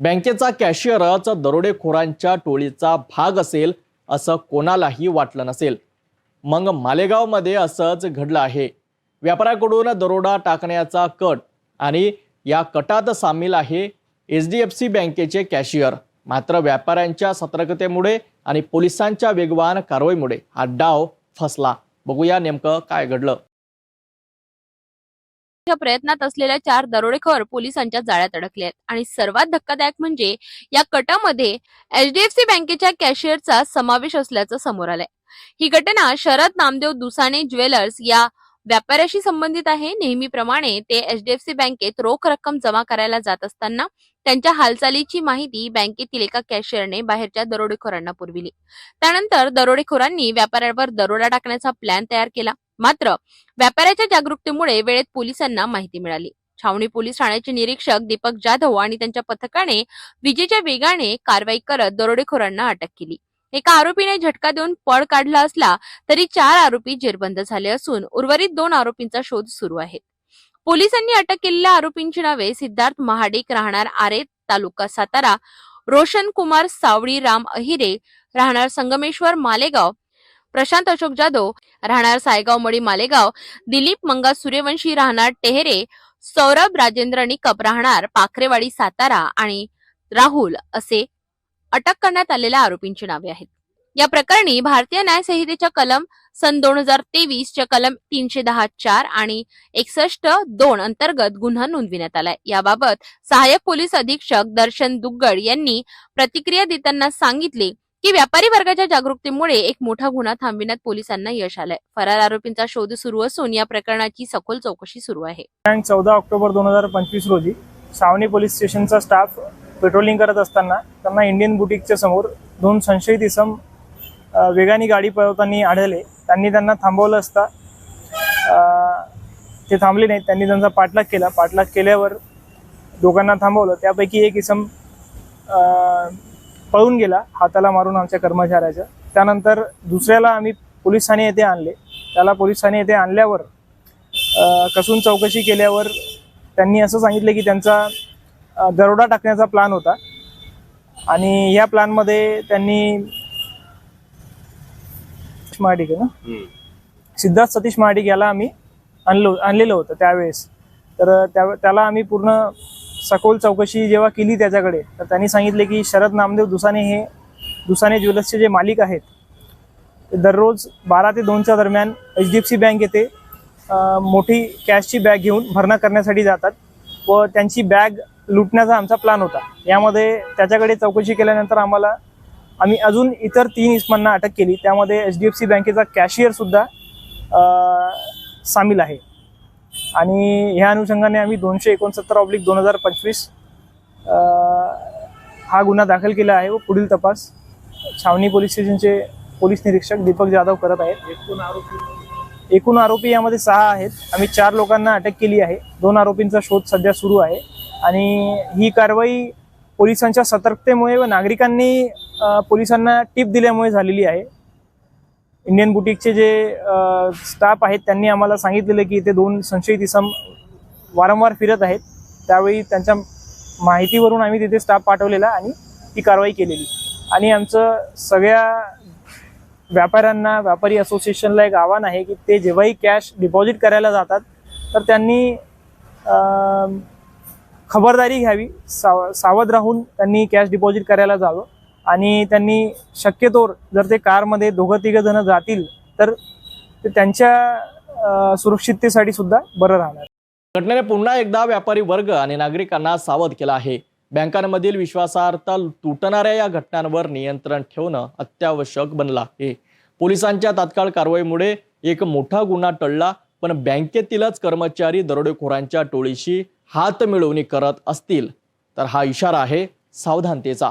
बँकेचा कॅशियरच दरोडेखोरांच्या टोळीचा भाग असेल असं कोणालाही वाटलं नसेल. मग मालेगावमध्ये असंच घडलं आहे. व्यापाऱ्याकडून दरोडा टाकण्याचा कट आणि या कटात सामील आहे एच डी एफ सी बँकेचे कॅशियर. मात्र व्यापाऱ्यांच्या सतर्कतेमुळे आणि पोलिसांच्या वेगवान कारवाईमुळे हा डाव फसला. बघूया नेमकं काय घडलं. प्रयत्नात असलेल्या चार दरोडेखोर पोलिसांच्या जाळ्यात अडकले आहेत आणि सर्वात धक्कादायक म्हणजे या कटामध्ये एचडीएफसी बँकेच्या कॅशियरचा समावेश असल्याचं समोर आलंय. ही घटना शरद नामदेव दुसाने ज्वेलर्स या व्यापाऱ्याशी संबंधित आहे. नेहमीप्रमाणे ते एचडीएफसी बँकेत रोख रक्कम जमा करायला जात असताना त्यांच्या हालचालीची माहिती बँकेतील एका कॅशियरने बाहेरच्या दरोडेखोरांना पुरविली. त्यानंतर दरोडेखोरांनी व्यापाऱ्यावर दरोडा टाकण्याचा प्लॅन तयार केला. मात्र व्यापाऱ्याच्या जागरूकतेमुळे वेळेत पोलिसांना माहिती मिळाली. छावणी पोलीस ठाण्याचे निरीक्षक दीपक जाधव आणि त्यांच्या पथकाने विजेच्या वेगाने कारवाई करत दरोडेखोरांना अटक केली. एका आरोपीने झटका देऊन पळ काढला असला तरी चार आरोपी जेरबंद झाले असून उर्वरित दोन आरोपींचा शोध सुरू आहे. पोलिसांनी अटक केलेल्या आरोपींची नावे सिद्धार्थ महाडिक राहणार आरे तालुका सातारा रोशन कुमार सावळी राम अहिरे राहणार संगमेश्वर मालेगाव प्रशांत अशोक जाधव राहणार सायगाव मळी मालेगाव दिलीप मंगा सूर्यवंशी राहणार टेहरे सौरभ राजेंद्र निकप राहणार पाखरेवाडी सातारा आणि राहुल असे अटक करण्यात आलेल्या आरोपींची नावे आहेत. या प्रकरणी भारतीय न्यायसंहितेच्या कलम सन दोन हजार तेवीसच्या कलम तीनशे दहा चार आणि एकसष्ट दोन अंतर्गत गुन्हा नोंदविण्यात आलाय. याबाबत सहाय्यक पोलीस अधीक्षक दर्शन दुग्गड यांनी प्रतिक्रिया देताना सांगितले की व्यापारी वर्गाच्या जागरूकतेमुळे एक मोठा गुन्हा थांबविण्यात पोलिसांना यश आलंय. फरार आरोपींचा शोध सुरू असून या प्रकरणाची सखोल चौकशी सुरू आहे. दिनांक चौदा ऑक्टोबर दोन हजार पंचवीस रोजी सावणी पोलीस स्टेशनचा स्टाफ पेट्रोलिंग करत असताना त्यांना इंडियन बुटीकच्या समोर दोन संशयित इसम वेगाने गाडी पळवताना आढळले. त्यांनी त्यांना थांबवलं असता. ते थांबले नाहीत. त्यांनी त्यांचा पाठलाग केला. पाठलाग केल्यावर दोघांना थांबवलं. त्यापैकी एक इसम पळून गेला. हाताला मारून आमच्या कर्मचाऱ्याच्या. त्यानंतर दुसऱ्याला आम्ही पोलीस ठाणे येथे आणले. त्याला पोलीस ठाणे येथे आणल्यावर कसून चौकशी केल्यावर त्यांनी असं सांगितलं की त्यांचा दरोडा टाकण्याचा प्लॅन होता. आणि या प्लॅनमध्ये त्यांनी महाडिक आहे ना? सिद्धार्थ सतीश महाडिक याला आम्ही आणलो आणलेलं होतं त्यावेळेस. तर त्या त्याला आम्ही पूर्ण सखोल चौकशी जेव्हा केली त्याच्याकडे तर त्यांनी सांगितले की शरद नामदेव दुसाने हे दुसाने ज्वेलर्सचे जे मालिक आहेत ते दररोज बारा ते दोनच्या दरम्यान H D F C bank येथे मोठी कॅशची बॅग घेऊन भरणा करण्यासाठी जातात व त्यांची बॅग लुटण्याचा आमचा प्लॅन होता. यामध्ये त्याच्याकडे चौकशी केल्यानंतर आम्हाला आम्ही अजून इतर तीन इस्मांना अटक केली. त्यामध्ये एच डी एफ सी बँकेचा कॅशियरसुद्धा अ, सामील आहे. आणि ह्या अनुषंगाने आम्ही दोनशे एकोणसत्तर ऑब्लिक दोन हजार पंचवीस हा गुन्हा दाखल केला आहे व पुढील तपास छावणी पोलीस स्टेशनचे पोलीस निरीक्षक दीपक जाधव करत आहेत. एकूण आरोपी? एकूण आरोपी यामध्ये सहा आहेत. आम्ही चार लोकांना अटक केली आहे. दोन आरोपींचा शोध सध्या सुरू आहे. आणि ही कारवाई पोलिसांच्या सतर्कतेमुळे व नागरिकांनी पोलिसांना टीप दिल्यामुळे झालेली आहे. इंडियन बुटीकचे जे स्टाफ आहेत त्यांनी आम्हाला सांगितलेलं की इथे दोन संशयित इसम वारंवार फिरत आहेत. त्यावेळी त्यांच्या माहितीवरून आम्ही तिथे स्टाफ पाठवलेला आणि ती कारवाई केलेली. आणि आमचं सगळ्या व्यापाऱ्यांना व्यापारी असोसिएशनला एक आव्हान आहे की ते जेव्हाही कॅश डिपॉझिट करायला जातात तर त्यांनी खबरदारी घ्यावी साव सावध राहून त्यांनी कॅश डिपॉझिट करायला जावं. आणि त्यांनी शक्यतोवर जर ते कारमध्ये दोघं तिघं जण जातील तर ते त्यांच्या सुरक्षिततेसाठी सुद्धा बरं राहणार. घटनेने पुन्हा एकदा व्यापारी वर्ग आणि नागरिकांना सावध केला आहे. बँकांमधील विश्वासार्हता तुटणाऱ्या या घटनांवर नियंत्रण ठेवणं अत्यावश्यक बनलं आहे. पोलिसांच्या तात्काळ कारवाईमुळे एक मोठा गुन्हा टळला पण बँकेतीलच कर्मचारी दरोडेखोरांच्या टोळीशी हात मिळवणी करत असतील. तर हा इशारा आहे सावधानतेचा.